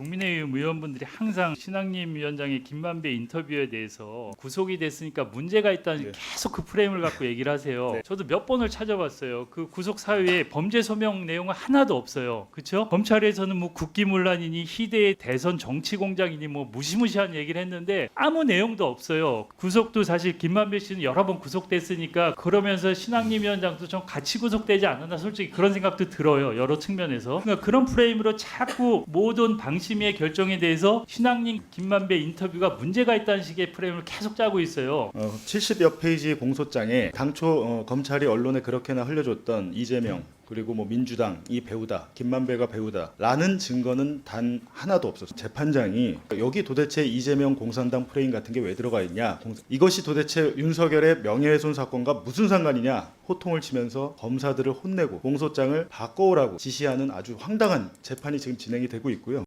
국민의힘 의원분들이 항상 신앙님 위원장의 김만배 인터뷰에 대해서 구속이 됐으니까 문제가 있다는 네. 계속 그 프레임을 갖고 얘기를 하세요. 네. 저도 몇 번을 찾아봤어요. 그 구속 사유에 범죄 소명 내용은 하나도 없어요. 그렇죠? 검찰에서는 뭐 국기문란이니 희대의 대선 정치 공작이니 뭐 무시무시한 얘기를 했는데 아무 내용도 없어요. 구속도 사실 김만배 씨는 여러 번 구속됐으니까 그러면서 신앙님 위원장도 좀 같이 구속되지 않았나 솔직히 그런 생각도 들어요. 여러 측면에서. 그러니까 그런 프레임으로 자꾸 모든 방 심의 결정에 대해서 신앙님 김만배 인터뷰가 문제가 있다는 식의 프레임을 계속 짜고 있어요. 어, 70여 페이지 공소장에 당초 어, 검찰이 언론에 그렇게나 흘려줬던 이재명 그리고 뭐 민주당 이 배우다 김만배가 배우다라는 증거는 단 하나도 없었어요. 재판장이 여기 도대체 이재명 공산당 프레임 같은 게 왜 들어가 있냐 공- 이것이 도대체 윤석열의 명예훼손 사건과 무슨 상관이냐 호통을 치면서 검사들을 혼내고 공소장을 바꿔오라고 지시하는 아주 황당한 재판이 지금 진행이 되고 있고요.